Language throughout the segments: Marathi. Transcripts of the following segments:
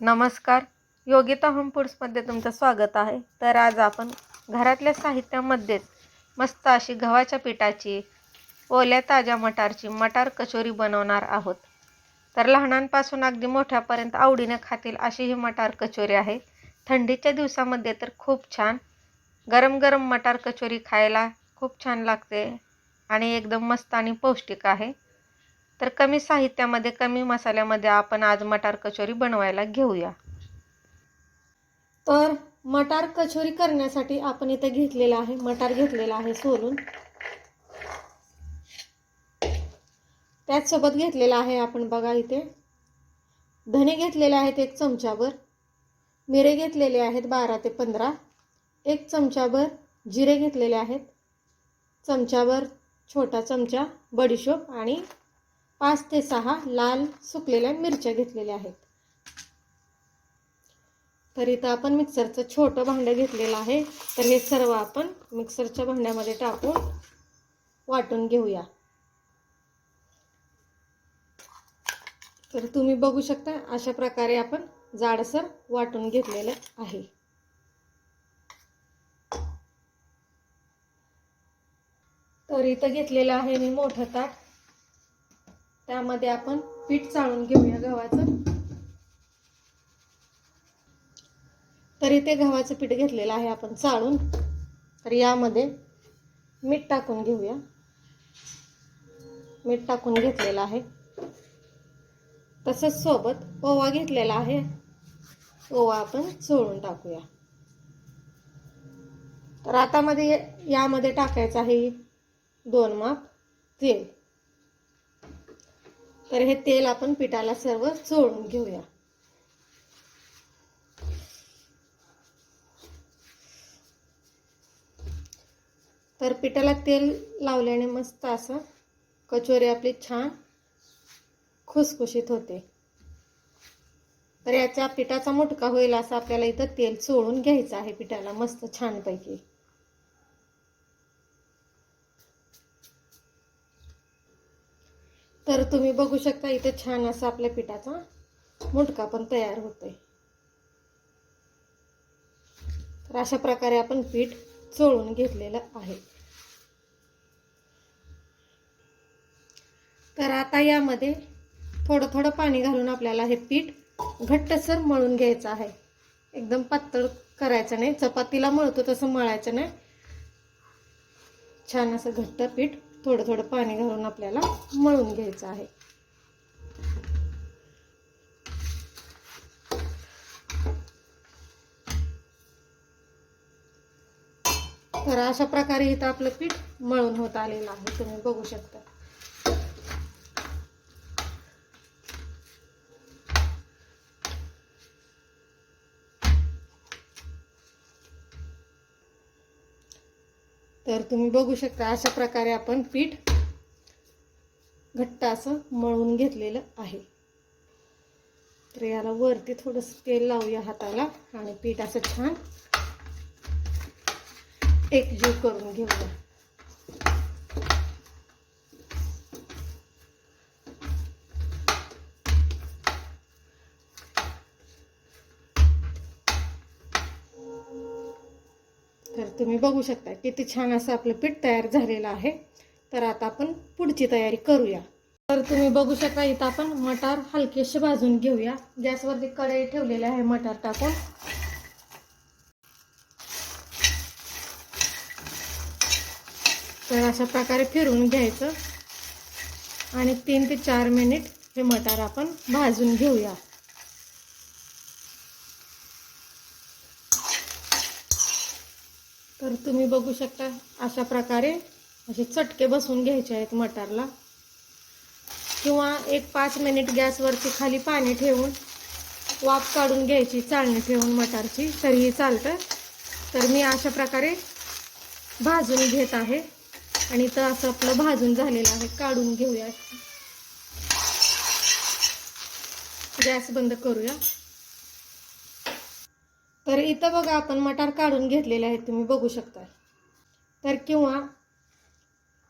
नमस्कार. योगिता होम फूड्समध्ये तुमचं स्वागत आहे. तर आज आपण घरातल्या साहित्यामध्येच मस्त अशी गव्हाच्या पिठाची ओल्या ताज्या मटारची मटार कचोरी बनवणार आहोत. तर लहानांपासून अगदी मोठ्यापर्यंत आवडीने खातील अशी ही मटार कचोरी आहे. थंडीच्या दिवसामध्ये तर खूप छान. गरम गरम मटार कचोरी खायला खूप छान लागते आणि एकदम मस्त आणि पौष्टिक आहे. तर कमी साहित्यामध्ये कमी मसाल्यामध्ये आपण आज मटार कचोरी बनवायला घेऊया. तर मटार कचोरी करण्यासाठी आपण इथे घेतलेला आहे मटार घेतलेला आहे सोलून. त्याचसोबत घेतलेला आहे आपण बघा इथे. धने घेतलेले आहेत एक चमचाभर. मिरे घेतलेले आहेत बारा ते पंधरा. एक चमचाभर जिरे घेतलेले आहेत. चमचाभर छोटा चमचा बडीशोप आणि पाच ते सहा लाल सुकलेल्या मिरच्या घेतलेल्या आहेत. तर इथं आपण मिक्सरचं छोटं भांडं घेतलेलं आहे. तर हे सर्व आपण मिक्सरच्या भांड्यामध्ये टाकून वाटून घेऊया. तर तुम्ही बघू शकता अशा प्रकारे आपण जाडसर वाटून घेतलेलं आहे. तर इथं घेतलेलं आहे मी मोठं ताट. त्यामध्ये आपण पीठ चाळून घेऊया गव्हाचं. तर इथे गव्हाचं पीठ घेतलेलं आहे आपण चाळून. तर यामध्ये मीठ टाकून घेऊया. मीठ टाकून घेतलेलं आहे. तसंच सोबत ओवा घेतलेला आहे. ओवा आपण चोळून टाकूया. तर आता मध्ये यामध्ये टाकायचं आहे दोन माप तेल तर हे तेल आपण पिठाला सर्व चोळून घेऊया. तर पिठाला तेल लावल्याने मस्त असं कचोरी आपली छान खुसखुशीत होते. तर याच्या पिठाचा मुटका होईल असं आपल्याला इथं तेल चोळून घ्यायचं आहे पिठाला मस्त छानपैकी. तर तुम्ही बघू शकता इथे छान असा आपल्या पिठाचा मुटका पण तयार होतोय. तर अशा प्रकारे आपण पीठ चोळून घेतलेलं आहे. तर आता यामध्ये थोडं थोडं पाणी घालून आपल्याला हे पीठ घट्टसर मळून घ्यायचं आहे. एकदम पातळ करायचं नाही. चपातीला मळतो तसं मळायचं नाही. छान असं घट्ट पीठ थोडं थोडं पाणी घालून आपल्याला मळून घ्यायचं आहे. तर अशा प्रकारे इथं आपलं पीठ मळून होत आलेलं आहे. तुम्ही बघू शकता. तर तुम्ही बघू शकता अशा प्रकारे आपण पीठ घट्ट असं मळून घेतलेलं आहे. तर याला वरती थोडंसं तेल लावूया हाताला आणि पीठ असं छान एकजीव करून घेऊया. तुम्ही बघू शकता किती छान असं आपलं पीठ तयार झालेलं आहे. तर आता आपण पुढची तयारी करूया. तर तुम्ही बघू शकता इथं आपण मटार हलकेसे भाजून घेऊया. गॅसवरती कढई ठेवलेली आहे मटार टाकून. तर अशा प्रकारे फिरवून घ्यायचं. आणि तीन ते चार मिनिट हे मटार आपण भाजून घेऊया. तर तुम्ही बघू शकता अशा प्रकारे असे चटके बसून घ्यायचे आहेत मटारला. किंवा एक पाच मिनिट गॅसवरती खाली पाणी ठेवून वाफ काढून घ्यायची चाळणी ठेवून मटारची तरीही चालतं. तर मी अशा प्रकारे भाजून घेत आहे. आणि तर असं आपलं भाजून झालेलं आहे. काढून घेऊया. गॅस बंद करूया. तर इथं बघा आपण मटार काढून घेतलेले आहेत तुम्ही बघू शकता तर किंवा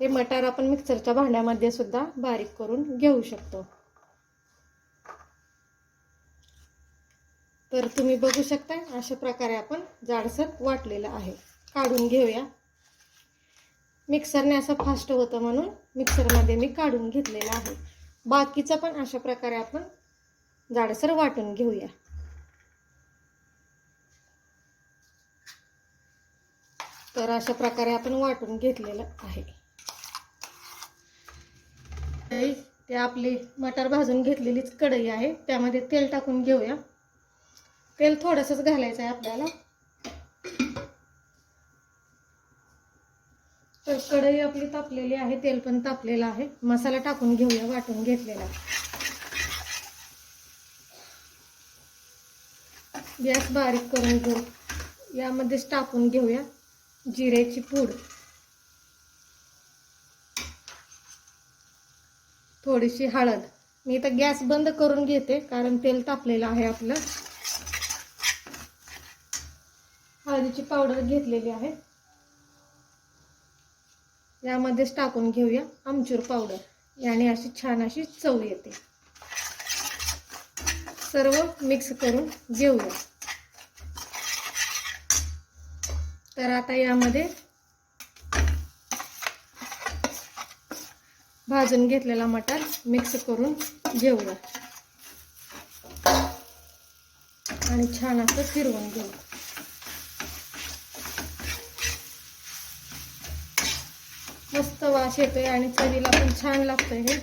हे मटार आपण मिक्सरच्या भांड्यामध्ये सुद्धा बारीक करून घेऊ शकतो. तर तुम्ही बघू शकता अशा प्रकारे आपण जाडसर वाटलेलं आहे. काढून घेऊया. मिक्सरने असं फास्ट होतं म्हणून मिक्सरमध्ये मी काढून घेतलेलं आहे. बाकीचं पण अशा प्रकारे आपण जाडसर वाटून घेऊया. तर अशा प्रकारे आपण वाटून घेतलेलं आहे. ते- आपली मटार भाजून घेतलेलीच कढई आहे. त्यामध्ये तेल टाकून घेऊया. तेल थोडंसंच घालायचं आहे आपल्याला. तर कढई आपली तापलेली आहे तेल पण तापलेलं आहे. मसाला टाकून घेऊया वाटून घेतलेला. गॅस बारीक करून घेऊ. यामध्येच टाकून घेऊया. जिऱ्याची पूड. थोडीशी हळद. मी तर गॅस बंद करून घेते कारण तेल तापलेलं आहे आपलं. हळदीची पावडर घेतलेली आहे. यामध्येच टाकून घेऊया आमचूर पावडर. याने अशी छान अशी चव येते. सर्व मिक्स करून घेऊया. तर आता यामध्ये भाजून घेतलेला मटार मिक्स करून घेऊया. आणि छान असं फिरवून घेऊ. मस्त वास येतोय आणि चवीला पण छान लागतंय हे.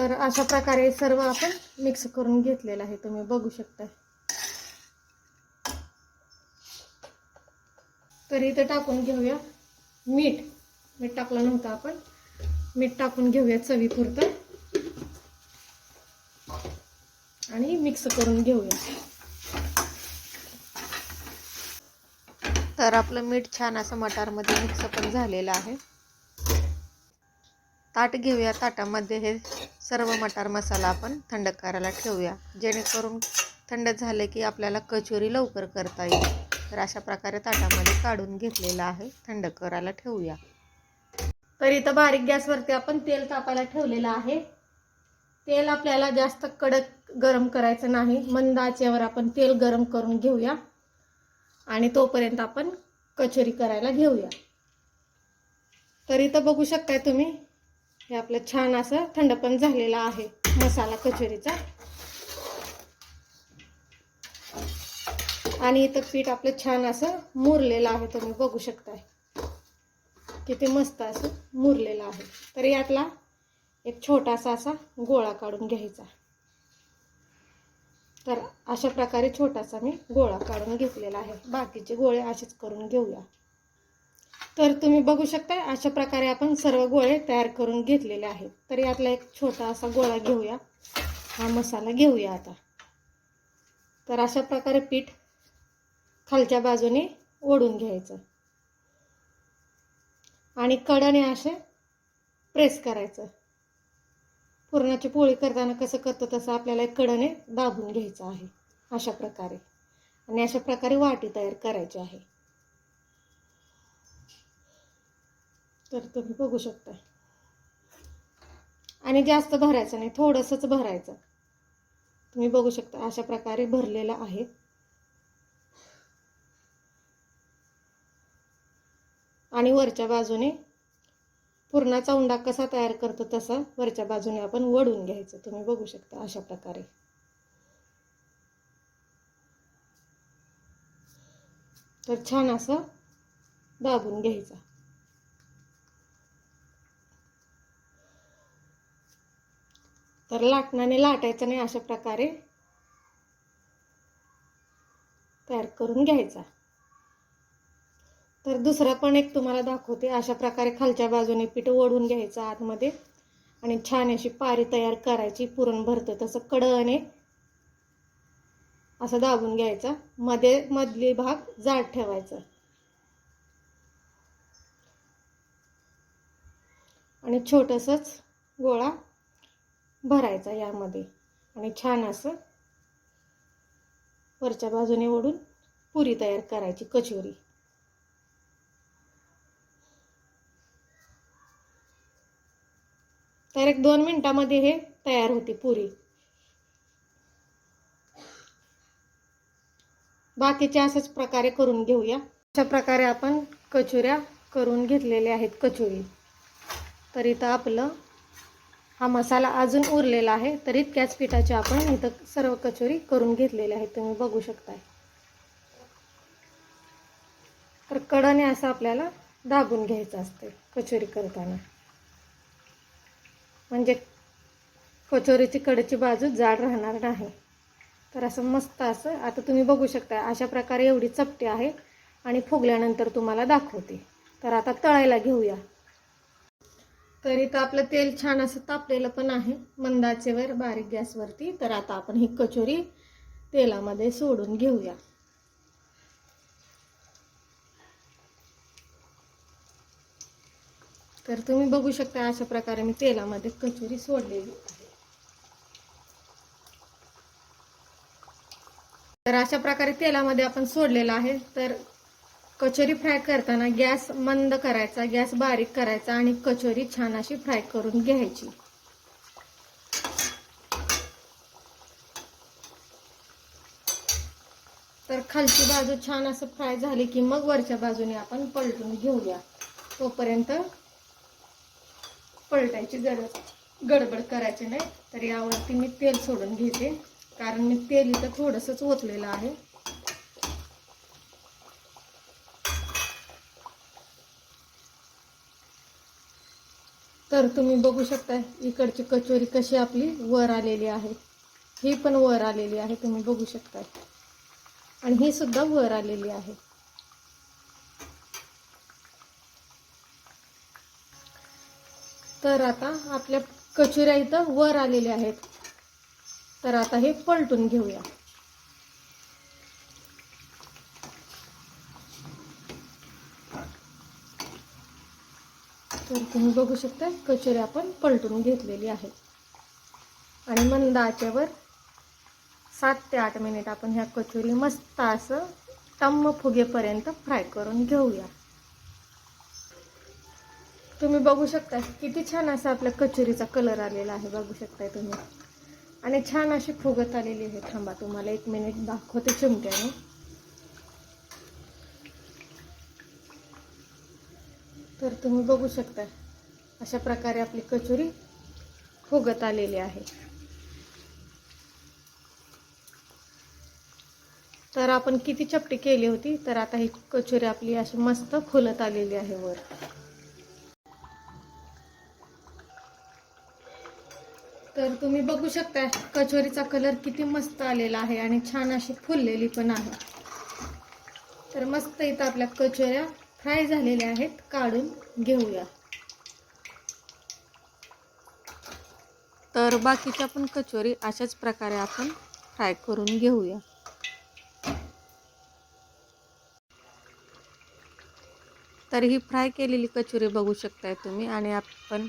तर अशा प्रकारे सर्व आपण मिक्स करून घेतलेलं आहे. तुम्ही बघू शकता तर इथं टाकून घेऊया मीठ. मीठ टाकलं नव्हतं आपण मीठ टाकून घेऊया चवीपुरतं. आणि मिक्स करून घेऊया. तर आपलं मीठ छान असं मटारमध्ये मिक्स पण झालेलं आहे. ताट घेऊया. ताटामध्ये हे सर्व मटार मसाला आपण थंड करायला ठेवूया. जेणेकरून थंड झाले की आपल्याला कचोरी लवकर करता येईल. तर अशा प्रकारे ताटामध्ये काढून घेतलेलं आहे. थंड करायला ठेवूया. तर इथं बारीक गॅसवरती आपण तेल तापायला ठेवलेलं आहे. तेल आपल्याला जास्त कडक गरम करायचं नाही. मंद आचेवर आपण तेल गरम करून घेऊया. आणि तोपर्यंत आपण कचोरी करायला घेऊया. तर इथं बघू शकताय तुम्ही हे आपलं छान असं थंड पण झालेलं आहे मसाला कचोरीचा. आणि इथं पीठ आपलं छान असं मुरलेलं आहे तुम्ही बघू शकताय. किती मस्त असं मुरलेलं आहे. तर यातला एक छोटासा असा गोळा काढून घ्यायचा. तर अशा प्रकारे छोटासा मी गोळा काढून घेतलेला आहे. बाकीचे गोळे असेच करून घेऊया. तर तुम्ही बघू शकता अशा प्रकारे आपण सर्व गोळे तयार करून घेतलेले आहेत. तर यातला एक छोटा असा गोळा घेऊया. हा मसाला घेऊया आता. तर अशा प्रकारे पीठ खालच्या बाजूने ओढून घ्यायचं. आणि कडाने असे प्रेस करायचं. पुरणाची पोळी करताना कसं करतो तसं आपल्याला एक कडाने दाबून घ्यायचं आहे. अशा प्रकारे. आणि अशा प्रकारे वाटी तयार करायची आहे. तर तुम्ही बघू शकता आणि जास्त भरायचं नाही थोडंसंच भरायचं. तुम्ही बघू शकता अशा प्रकारे भरलेलं आहे. आणि वरच्या बाजूने पुरणाचा उंडा कसा तयार करतो तसा वरच्या बाजूने आपण वडून घ्यायचं. तुम्ही बघू शकता अशा प्रकारे. तर छान असं दाबून घ्यायचा. तर लाटणाने लाटायचं नाही अशा प्रकारे. तयार करून घ्यायचा. तर दुसरं पण एक तुम्हाला दाखवते. अशा प्रकारे खालच्या बाजूने पीठ ओढून घ्यायचं आतमध्ये आणि छान अशी पारी तयार करायची. पुरण भरतं तसं कडने असं दाबून घ्यायचा. मध्ये मधली भाग जाड ठेवायचा. आणि छोटंसंच गोळा भरायचा यामध्ये. आणि छान असं वरच्या बाजूने ओढून पुरी तयार करायची कचोरी. तर एक दोन मिनिटामध्ये हे तयार होते पुरी. बाकीच्या अशाच प्रकारे करून घेऊया. अशा प्रकारे आपण कचोऱ्या करून घेतलेल्या आहेत कचोरी. तर इथं आपलं हा मसाला अजून उरलेला आहे तर इतक्याच पिठाची आपण इथं सर्व कचोरी करून घेतलेली आहेत तुम्ही बघू शकताय. तर कडाने असं आपल्याला दाबून घ्यायचं असते कचोरी करताना. म्हणजे कचोरीची कडची बाजू जाड राहणार नाही. तर असं मस्त असं आता तुम्ही बघू शकता अशा प्रकारे एवढी चपटी आहे आणि फुगल्यानंतर तुम्हाला दाखवते. तर आता तळायला घेऊया. तर इथं आपलं तेल छान असं तापलेलं पण आहे. मंदाचेवर बारीक गॅसवरती तर आता आपण ही कचोरी तेलामध्ये सोडून घेऊया. तर तुम्ही बघू शकता अशा प्रकारे मी तेलामध्ये कचोरी सोडलेली आहे. तर अशा प्रकारे तेलामध्ये आपण सोडलेलं आहे. तर कचोरी फ्राय करताना गॅस मंद करायचा गॅस बारीक करायचा आणि कचोरी छान अशी फ्राय करून घ्यायची. तर खालची बाजू छान असं फ्राय झाली की मग वरच्या बाजूने आपण पलटून घेऊया. तोपर्यंत पलटायची गरज गडबड करायची नाही. तर यावरती मी तेल सोडून घेते. कारण मी तेल इथं थोडंसंच ओतलेलं आहे. तर तुम्ही बघू शकता इकडची कचोरी कशी आपली वर आलेली आहे. ही पण वर आलेली आहे तुम्ही बघू शकता आणि ही सुद्धा वर आलेली आहे. तर आता आपल्या कचोऱ्या इथं वर आलेल्या आहेत. तर आता हे पलटून घेऊया. तर तुम्ही बघू शकता कचोरी आपण पलटून घेतलेली आहे आणि मंद आचेवर सात ते आठ मिनिट आपण ह्या कचोरी मस्त असं टम्म फुगेपर्यंत फ्राय करून घेऊया. तुम्ही बघू शकता किती छान असा आपल्या कचोरीचा कलर आलेला आहे बघू शकताय तुम्ही. आणि छान अशी फुगत आलेली आहे. थांबा तुम्हाला एक मिनिट दाखवते चिमट्याने. तर तुम्ही बघू शकता अशा प्रकारे आपली कचोरी फुगत आलेली आहे. तर आपण किती चपटी केली होती तर आता ही कचोरी आपली अशी मस्त फुलत आलेली आहे वर. तर तुम्ही बघू शकता कचोरीचा कलर किती मस्त आलेला आहे आणि छान अशी फुललेली पण आहे. तर मस्त इथं आपल्या कचोऱ्या फ्राय झालेले आहेत काढून घेऊया. तर बाकीच्या पण कचोरी अशाच प्रकारे आपण फ्राय करून घेऊया. तर ही फ्राय केलेली कचोरी बघू शकताय तुम्ही आणि आपण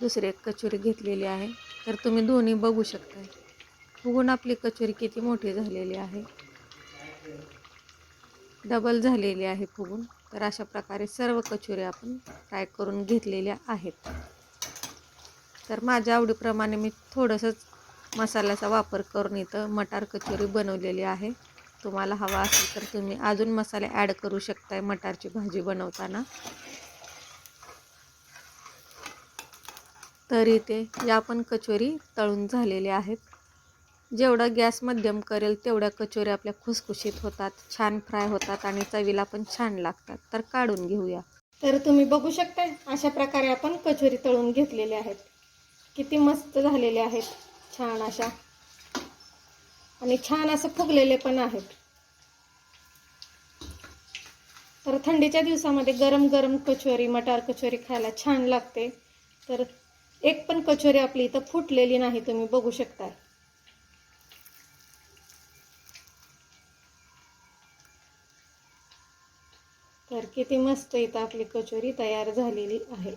दुसरी एक कचोरी घेतलेली आहे. तर तुम्ही दोन्ही बघू शकताय. बघून आपली कचोरी किती मोठी झालेली आहे. डबल झालेली आहे फुगून तर अशा प्रकारे सर्व कचोरी आपण फ्राय करून घेतलेल्या आहेत. तर माझ्या आवडीप्रमाणे मी थोडंसंच मसाल्याचा वापर करून इथं मटार कचोरी बनवलेली आहे. तुम्हाला हवा असेल तर तुम्ही अजून मसाले ॲड करू शकताय मटारची भाजी बनवताना. तर इथे या पण कचोरी तळून झालेल्या आहेत. जेवढं गॅस मध्यम करेल तेवढ्या कचोऱ्या आपल्या खुसखुशीत होतात छान फ्राय होतात आणि चवीला पण छान लागतात. तर काढून घेऊया. तर तुम्ही बघू शकता अशा प्रकारे आपण कचोरी तळून घेतलेल्या आहेत. किती मस्त झालेल्या आहेत. छान अशा. आणि छान असं फुगलेले पण आहेत. तर थंडीच्या दिवसामध्ये गरम गरम कचोरी मटार कचोरी खायला छान लागते. तर एक पण कचोरी आपली इथं फुटलेली नाही तुम्ही बघू शकताय. तर किती मस्त इथं आपली कचोरी तयार झालेली आहे.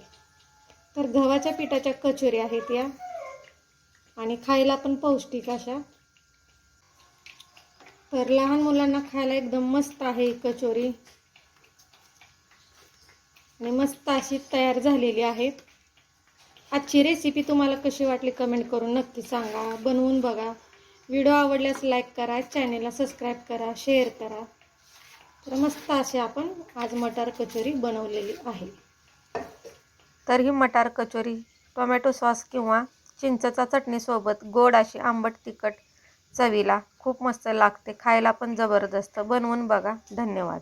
तर गव्हाच्या पिठाच्या कचोरी आहेत या. आणि खायला पण पौष्टिक अशा. तर लहान मुलांना खायला एकदम मस्त आहे कचोरी. आणि मस्त अशी तयार झालेली आहे आजची रेसिपी तुम्हाला कशी वाटली कमेंट करून नक्की सांगा. बनवून बघा. व्हिडिओ आवडल्यास लाईक करा चॅनेलला सबस्क्राईब करा शेअर करा. तर मस्त असे आपण आज मटार कचोरी बनवलेली आहे. तर ही मटार कचोरी टोमॅटो सॉस किंवा चिंचचा चटणीसोबत गोड अशी आंबट तिखट चवीला खूप मस्त लागते खायला पण जबरदस्त. बनवून बघा. धन्यवाद.